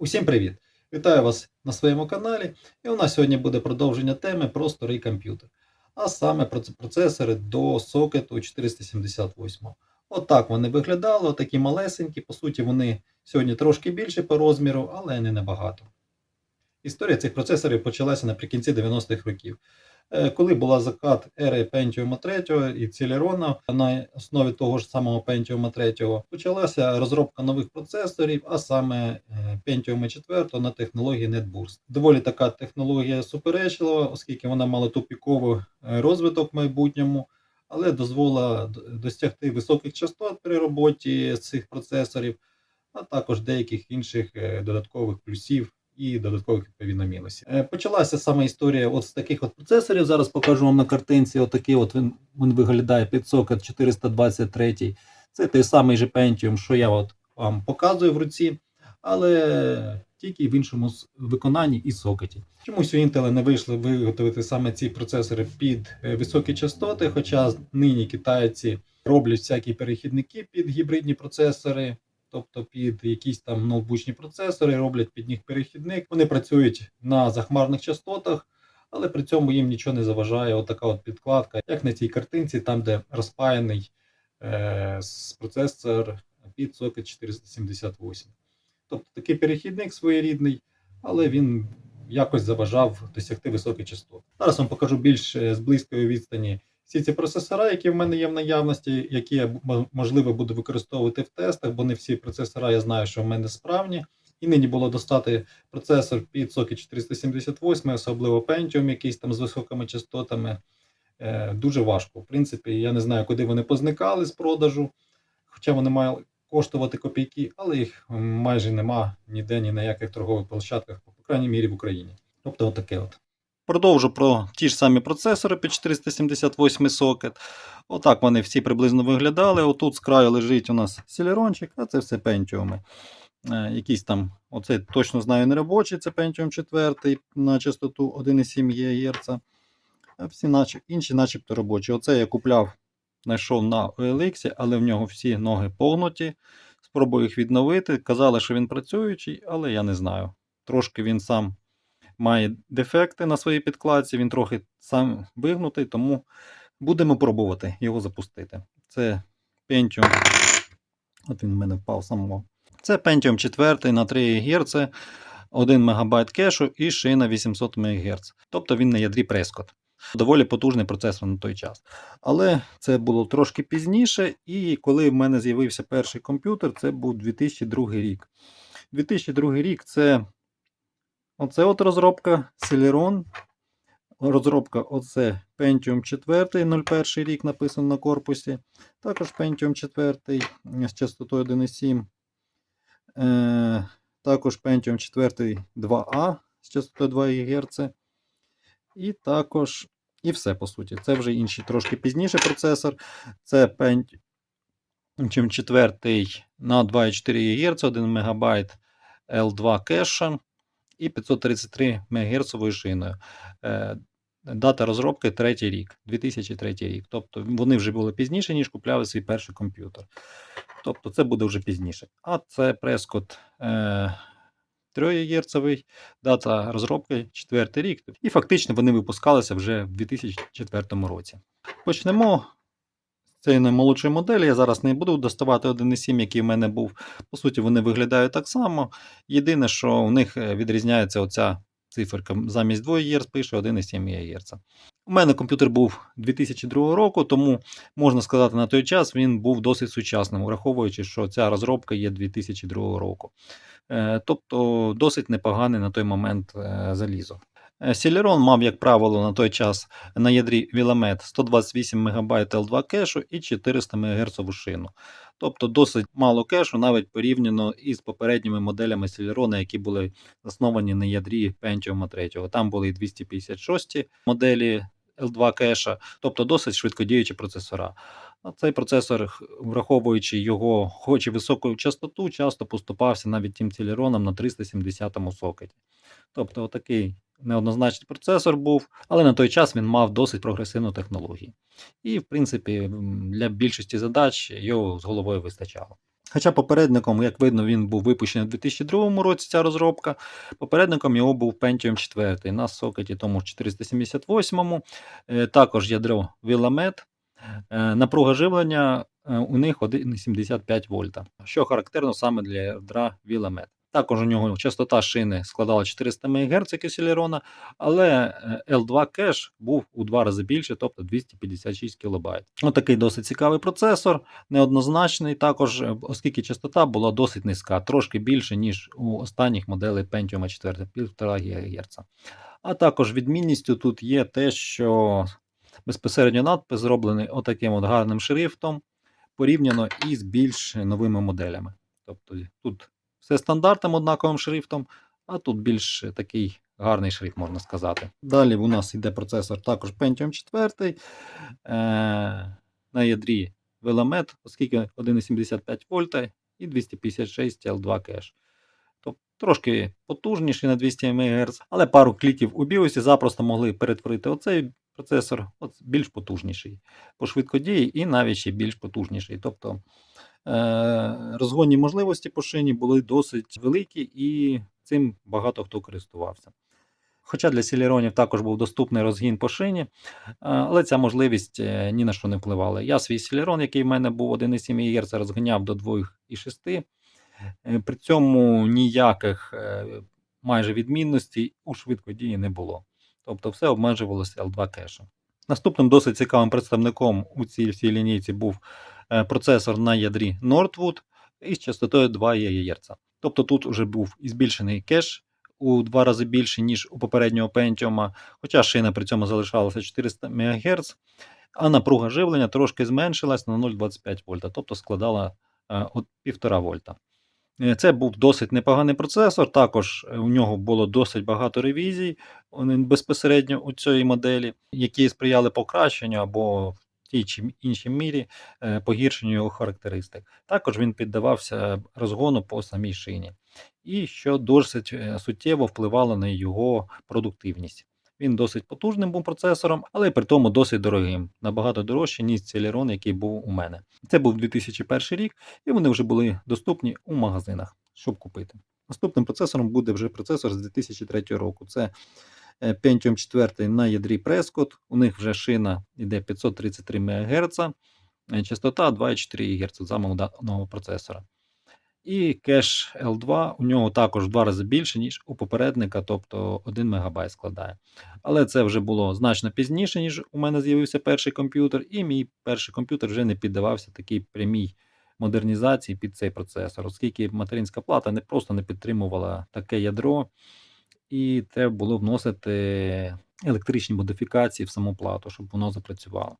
Усім привіт! Вітаю вас на своєму каналі. І у нас сьогодні буде продовження теми про старий комп'ютер, а саме про процесори до сокету 478. Отак вони виглядали, отакі малесенькі. По суті, вони сьогодні трошки більші по розміру, але не набагато. Історія цих процесорів почалася наприкінці 90-х років. Е, Коли була закат ери Pentium 3 і Celeron на основі того ж самого Pentium 3, почалася розробка нових процесорів, а саме Pentium 4 на технології NetBurst. Доволі така технологія суперечлива, оскільки вона мала тупіковий е, розвиток в майбутньому, але дозволила досягти високих частот при роботі цих процесорів, а також деяких інших е, додаткових плюсів і додаткових відповідно мінусів. Е, Почалася саме історія от з таких от процесорів. Зараз покажу вам на картинці. Отакий от він, він виглядає під сокет 423. Це той самий же Pentium, що я от вам показую в руці, але тільки в іншому виконанні і сокеті. Чомусь у Intel не вийшли виготовити саме ці процесори під е, високі частоти, хоча нині китайці роблять всякі перехідники під гібридні процесори. Тобто під якісь там ноутбучні процесори, роблять під них перехідник. Вони працюють на захмарних частотах, але при цьому їм нічого не заважає. Отака от підкладка, як на цій картинці, там, де розпаяний е, процесор під сокет 478. Тобто такий перехідник своєрідний, але він якось заважав досягти високих частот. Зараз вам покажу більш е, з близької відстані всі ці процесора, які в мене є в наявності, які я можливо буду використовувати в тестах, бо не всі процесора я знаю, що в мене справні. І нині було достати процесор під сокет 478, особливо Pentium, якийсь там з високими частотами. Е, дуже важко. В принципі, я не знаю, куди вони позникали з продажу, хоча вони мали коштувати копійки, але їх майже нема ніде, ні на яких торгових площадках, по крайній мірі в Україні. Тобто, отаке от. Продовжу про ті ж самі процесори під 478 сокет. Отак вони всі приблизно виглядали. Отут з краю лежить у нас сілерончик, а це все. Е, Якийсь там, оцей точно знаю, не робочий, це Pentium 4 на частоту 1,7 ГГц. А всі наче, інші начебто робочі. Оце я купляв, знайшов на OLX, але в нього всі ноги погнуті. Спробую їх відновити. Казали, що він працюючий, але я не знаю. Трошки він сам має дефекти на своїй підкладці, він трохи сам вигнутий, тому будемо пробувати його запустити. Це Pentium. От він в мене впав самого. Це Pentium 4 на 3 ГГц, 1 МБ кешу і шина 800 МГц. Тобто він на ядрі Prescott. Доволі потужний процесор на той час. Але це було трошки пізніше, і коли в мене з'явився перший комп'ютер, це був 2002 рік. 2002 рік це оце от розробка Celeron. Розробка оце Pentium 4, 01 рік написано на корпусі. Також Pentium 4 з частотою 1,7. Е, також Pentium 4 2A з частотою 2 ГГц. І також, і все по суті. Це вже інший трошки пізніше процесор. Це Pentium 4 на 2,4 ГГц, 1 МБ L2 кеша і 533 МГц шиною. Дата розробки третій рік, 2003 рік. Тобто вони вже були пізніше, ніж купляли свій перший комп'ютер. Тобто це буде вже пізніше. А це Prescott е, 3 ГГц, дата розробки 4 рік. І фактично вони випускалися вже в 2004 році. Почнемо цієї наймолодшої моделі. Я зараз не буду доставати 1.7, який в мене був. По суті, вони виглядають так само. Єдине, що у них е, відрізняється оця циферка. Замість 2 ГГц пише 1,7 ГГц. У мене комп'ютер був 2002 року, тому можна сказати, на той час він був досить сучасним, враховуючи, що ця розробка є 2002 року. Е, Тобто досить непоганий на той момент е, залізо. Е, Celeron мав, як правило, на той час на ядрі Willamette 128 МБ L2 кешу і 400 МГц шину. Тобто досить мало кешу, навіть порівняно із попередніми моделями Celeron, які були засновані на ядрі Pentium 3. Там були і 256 моделі L2 кеша, тобто досить швидкодіючі процесора. Цей процесор, враховуючи його, хоч і високу частоту, часто поступався навіть тим Celeron на 370 сокеті. Тобто, отакий неоднозначний процесор був, але на той час він мав досить прогресивну технологію. І, в принципі, для більшості задач його з головою вистачало. Хоча попередником, як видно, він був випущений у 2002 році, ця розробка. Попередником його був Pentium 4 на сокеті тому ж 478. Е, Також ядро Willamette. Е, Напруга живлення е, у них 1,75 вольта, що характерно саме для ядра Willamette. Також у нього частота шини складала 400 МГц, як але е, L2 кеш був у два рази більше, тобто 256 кБ. Отакий досить цікавий процесор, неоднозначний, також, е, оскільки частота була досить низька, трошки більше, ніж у останніх моделей Pentium 4, 1,5 ГГц. А також відмінністю тут є те, що безпосередньо надпис зроблений отаким от гарним шрифтом порівняно із більш новими моделями. Тобто тут все стандартним однаковим шрифтом, а тут більш такий гарний шрифт, можна сказати. Далі у нас йде процесор також Pentium 4 е, на ядрі Willamette, оскільки 1,75 вольта і 256 L2 кеш. Тобто трошки потужніший на 200 МГц, але пару кліків у BIOS запросто могли перетворити оцей процесор от, більш потужніший по швидкодії і навіть ще більш потужніший. Тобто розгонні можливості по шині були досить великі і цим багато хто користувався. Хоча для сілеронів також був доступний розгін по шині, е, але ця можливість е, ні на що не впливала. Я свій сілерон, який в мене був 1,7 ГГц, розганяв до 2,6 Е, При цьому ніяких е, майже відмінностей у швидкодії не було. Тобто все обмежувалося L2 кешем. Наступним досить цікавим представником у цій всій лінійці був е, процесор на ядрі Northwood із частотою 2 ГГц. Тобто тут вже був і збільшений кеш у два рази більше, ніж у попереднього Pentium, хоча шина при цьому залишалася 400 МГц, а напруга живлення трошки зменшилась на 0,25 вольта, тобто складала е, от 1,5 вольта. Е, Це був досить непоганий процесор. Також е, у нього було досить багато ревізій безпосередньо у цій моделі, які сприяли покращенню або тій чи іншій мірі е, погіршенню його характеристик. Також він піддавався розгону по самій шині, і що досить е, суттєво впливало на його продуктивність. Він досить потужним був процесором, але при тому досить дорогим, набагато дорожче, ніж Celeron, який був у мене. Це був 2001 рік, і вони вже були доступні у магазинах, щоб купити. Наступним процесором буде вже процесор з 2003 року. Це е, Pentium 4 на ядрі Prescott. У них вже шина йде 533 МГц, е, частота 2,4 ГГц замову даного процесора. І кеш L2 у нього також в два рази більше, ніж у попередника, тобто 1 МБ складає. Але це вже було значно пізніше, ніж у мене з'явився перший комп'ютер, і мій перший комп'ютер вже не піддавався такій прямій модернізації під цей процесор, оскільки материнська плата не просто не підтримувала таке ядро, і треба було вносити електричні модифікації в саму плату, щоб воно запрацювало.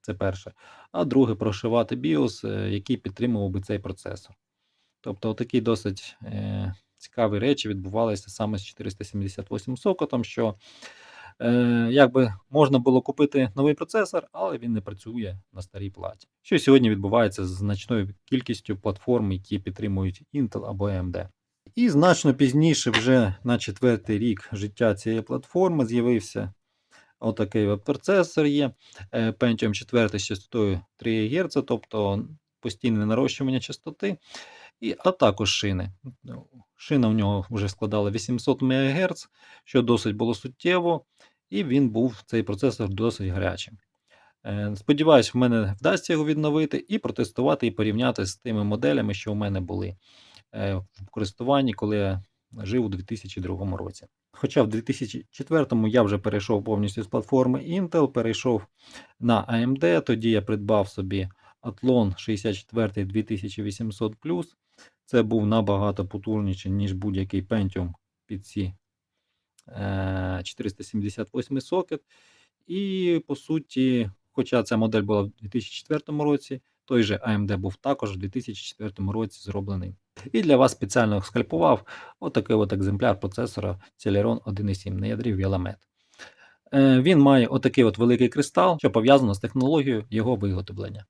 Це перше. А друге, прошивати BIOS, е, який підтримував би цей процесор. Тобто, такі досить е, цікаві речі відбувалися саме з 478 сокотом, що е, якби можна було купити новий процесор, але він не працює на старій платі. Що сьогодні відбувається з значною кількістю платформ, які підтримують Intel або AMD. І значно пізніше, вже на четвертий рік життя цієї платформи, з'явився отакий от процесор є е, Pentium 4 з частотою 3 ГГц, тобто постійне нарощування частоти, і, а також шини. Ну, Шина в нього вже складала 800 МГц, що досить було суттєво, і він був цей процесор досить гарячим. Е, Сподіваюсь, в мене вдасться його відновити і протестувати, і порівняти з тими моделями, що у мене були в користуванні, коли я жив у 2002 році. Хоча в 2004 я вже перейшов повністю з платформи Intel, перейшов на AMD, тоді я придбав собі Athlon 64 2800 Це був набагато потужніший, ніж будь-який Pentium під ці е, 478 сокет. І по суті, хоча ця модель була в 2004 році, той же AMD був також в 2004 році зроблений. І для вас спеціально скальпував отакий от екземпляр процесора Celeron 1.7 на ядрі Willamette. Е, Він має отакий от великий кристал, що пов'язано з технологією його виготовлення,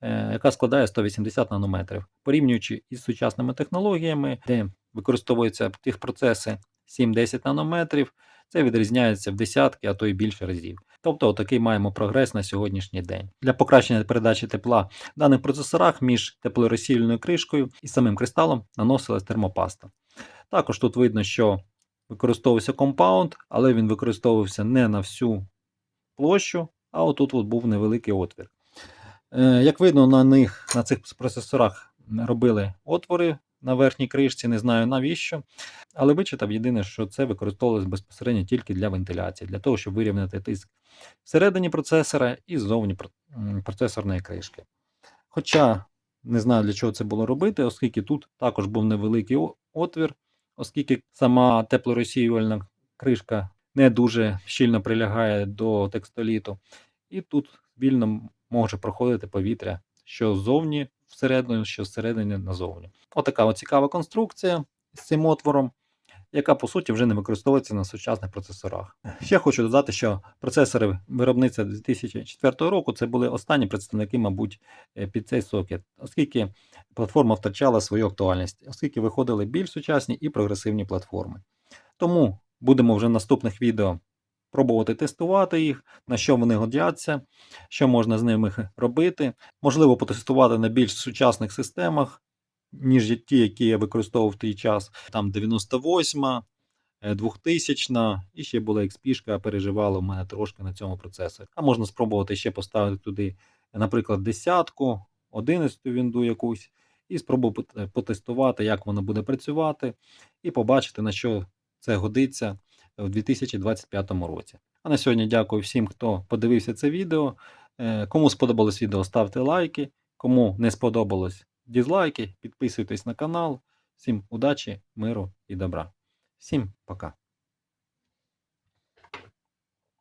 е, яка складає 180 нанометрів. Порівнюючи із сучасними технологіями, де використовуються тих процеси 7-10 нанометрів, Це відрізняється в десятки, а то й більше разів. Тобто, отакий маємо прогрес на сьогоднішній день. Для покращення передачі тепла в даних процесорах між теплорозсіювальною кришкою і самим кристалом наносилась термопаста. Також тут видно, що використовувався компаунд, але він використовувався не на всю площу, а отут от був невеликий отвір. Е, Як видно, на них на цих процесорах робили отвори на верхній кришці, не знаю навіщо. Але вичитав єдине, що це використовувалось безпосередньо тільки для вентиляції, для того, щоб вирівняти тиск всередині процесора і ззовні процесорної кришки. Хоча не знаю, для чого це було робити, оскільки тут також був невеликий отвір, оскільки сама теплорозсіювальна кришка не дуже щільно прилягає до текстоліту, і тут вільно може проходити повітря що ззовні всередину, що зсередини назовні. Отака от цікава конструкція з цим отвором, яка по суті вже не використовується на сучасних процесорах. Ще хочу додати, що процесори виробництва 2004 року це були останні представники, мабуть, е, під цей сокет, оскільки платформа втрачала свою актуальність, оскільки виходили більш сучасні і прогресивні платформи. Тому будемо вже в наступних відео пробувати тестувати їх, на що вони годяться, що можна з ними робити. Можливо, потестувати на більш сучасних системах, ніж ті, які я використовував в той час. Там 98, е, 2000 і ще була XP, переживала в мене трошки на цьому процесорі. А можна спробувати ще поставити туди, наприклад, десятку, 11 вінду якусь, і спробувати потестувати, як воно буде працювати, і побачити, на що це годиться в 2025 році. А на сьогодні дякую всім, хто подивився це відео. Е, Кому сподобалось відео, ставте лайки. Кому не сподобалось, дізлайки, підписуйтесь на канал. Всім удачі, миру і добра. Всім пока.